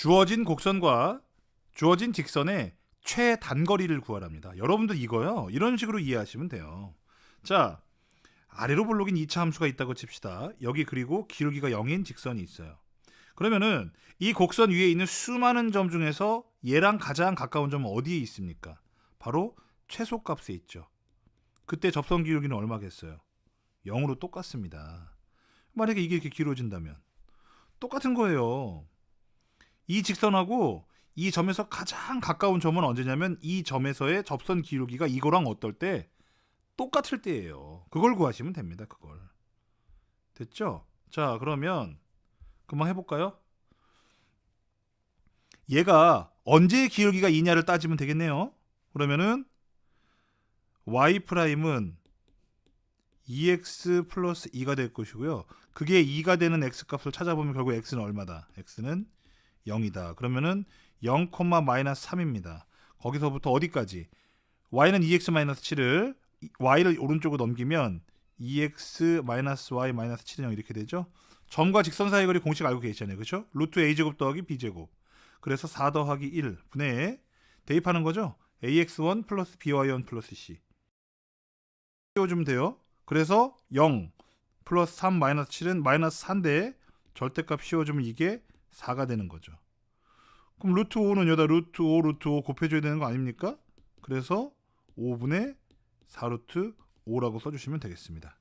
주어진 곡선과 주어진 직선의 최단거리를 구하랍니다. 여러분들 이거요. 이런 식으로 이해하시면 돼요. 자, 아래로 볼록인 2차 함수가 있다고 칩시다. 여기 그리고 기울기가 0인 직선이 있어요. 그러면은 이 곡선 위에 있는 수많은 점 중에서 얘랑 가장 가까운 점은 어디에 있습니까? 바로 최소값에 있죠. 그때 접선 기울기는 얼마겠어요? 0으로 똑같습니다. 만약에 이게 이렇게 길어진다면 똑같은 거예요. 이 직선하고 이 점에서 가장 가까운 점은 언제냐면 이 점에서의 접선 기울기가 이거랑 어떨 때 똑같을 때예요. 그걸 구하시면 됩니다. 그걸. 됐죠? 자, 그러면 금방 해 볼까요? 얘가 언제 기울기가 이냐를 따지면 되겠네요. 그러면은 y 프라임은 2x 플러스 2가 될 것이고요. 그게 2가 되는 x 값을 찾아보면 결국 x는 얼마다? x는 0이다. 그러면은 0, 마이너스 3입니다. 거기서부터 어디까지? y는 2x 마이너스 7을 y를 오른쪽으로 넘기면 2x 마이너스 y 마이너스 7은 0 이렇게 되죠. 점과 직선 사이 거리 공식 알고 계시잖아요. 그렇죠? 루트 a 제곱 더하기 b 제곱. 그래서 4 더하기 1 분의 대입하는 거죠. ax1 플러스 by1 플러스 c. 씌워주면 돼요. 그래서 0 플러스 3 마이너스 7은 마이너스 4인데 절대값 씌워주면 이게 4가 되는 거죠. 그럼 루트 5는 여기다 루트 5 루트 5 곱해줘야 되는 거 아닙니까? 그래서 5분의 4 루트 5라고 써주시면 되겠습니다.